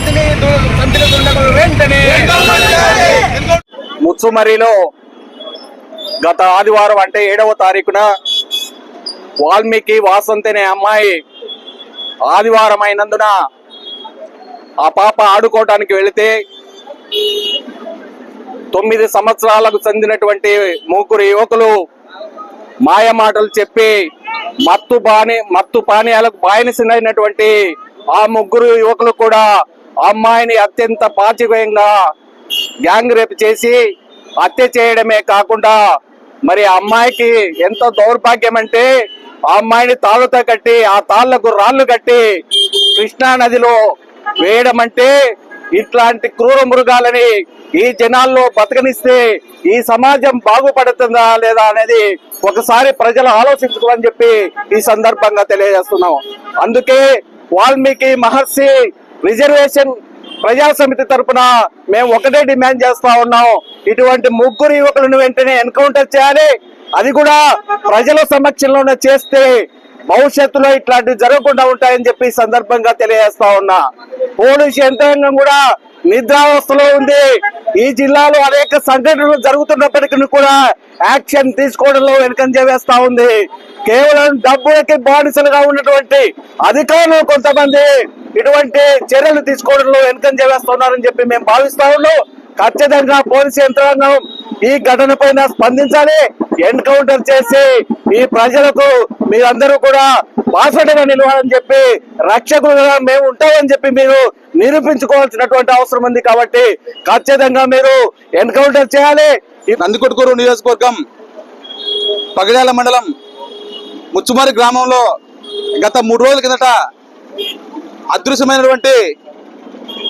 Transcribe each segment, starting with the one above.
వాసంతిని దుండగులు వెంటనే. ముచ్చుమరిలో గత ఆదివారం అంటే ఏడవ తారీఖున వాల్మీకి వాసంతి అనే అమ్మాయి ఆదివారం అయినందున ఆ పాప ఆడుకోవటానికి వెళితే తొమ్మిది సంవత్సరాలకు చెందినటువంటి ముగ్గురు యువకులు మాయ మాటలు చెప్పి మత్తు బాని మత్తు పానీయాలకు బానిసైనటువంటి ఆ ముగ్గురు యువకులు కూడా అమ్మాయిని అత్యంత పాచికంగా గ్యాంగ్ రేప్ చేసి హత్య చేయడమే కాకుండా మరి అమ్మాయికి ఎంత దౌర్భాగ్యం అంటే ఆ అమ్మాయిని తాళ్ళతో కట్టి ఆ తాళ్ళకు రాళ్ళు కట్టి కృష్ణా నదిలో వేయడం అంటే ఇట్లాంటి క్రూర మృగాలని ఈ జనాల్లో బతకనిస్తే ఈ సమాజం బాగుపడుతుందా లేదా అనేది ఒకసారి ప్రజలు ఆలోచించుకోమని చెప్పి ఈ సందర్భంగా తెలియజేస్తున్నాం. అందుకే వాల్మీకి మహర్షి రిజర్వేషన్ ప్రజా సమితి తరపున మేము ఒకటే డిమాండ్ చేస్తా ఉన్నాం. ఇటువంటి ముగ్గురు యువకులను వెంటనే ఎన్కౌంటర్ చేయాలి. అది కూడా ప్రజల సమక్షంలోనే చేస్తే భవిష్యత్తులో ఇట్లాంటివి జరగకుండా ఉంటాయని చెప్పి సందర్భంగా తెలియజేస్తా ఉన్నా. పోలీసు యంత్రాంగం కూడా నిద్రావస్థలో ఉంది. ఈ జిల్లాలో అనేక సంఘటనలు జరుగుతున్నప్పటికీ కూడా యాక్షన్ తీసుకోవడంలో వెనుకంజ వేస్తా ఉంది. కేవలం డబ్బులకి బానిసలుగా ఉన్నటువంటి అధికారులు కొంతమంది ఇటువంటి చర్యలు తీసుకోవడంలో వెనుకంజ వేస్తున్నారని చెప్పి మేము భావిస్తా ఉన్నాం. ఖచ్చితంగా పోలీసు యంత్రాంగం ఈ ఘటన పైన స్పందించాలి. ఎన్కౌంటర్ చేసి ఈ ప్రజలకు మీరందరూ కూడా బాసటగా నిలవాలని చెప్పి రక్షకులుగా మేము ఉంటామని చెప్పి మీరు నిరూపించుకోవాల్సినటువంటి అవసరం ఉంది కాబట్టి ఖచ్చితంగా మీరు ఎన్కౌంటర్ చేయాలి. ఈ నందికొట్కూరు నియోజకవర్గం పగడాల మండలం ముచ్చుమారి గ్రామంలో గత మూడు రోజుల కిందట అదృశ్యమైనటువంటి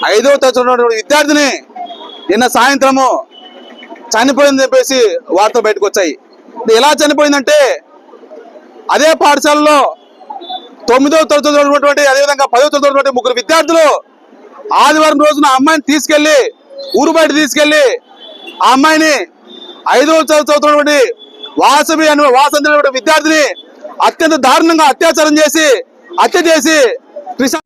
ఐదవ తరగతి విద్యార్థిని నిన్న సాయంత్రము చనిపోయిందని చెప్పేసి వార్తలు బయటకు వచ్చాయి. ఇది ఎలా చనిపోయిందంటే అదే పాఠశాలలో తొమ్మిదవ తరగతి చదువుతున్నటువంటి అదేవిధంగా పదవ తరగతి ముగ్గురు విద్యార్థులు ఆదివారం రోజున ఆ అమ్మాయిని తీసుకెళ్ళి ఊరు బయట తీసుకెళ్ళి ఆ అమ్మాయిని ఐదవ చదువుతున్నటువంటి వాసవి అనే వాసంతి విద్యార్థిని అత్యంత దారుణంగా అత్యాచారం చేసి హత్య చేసి కృష్ణ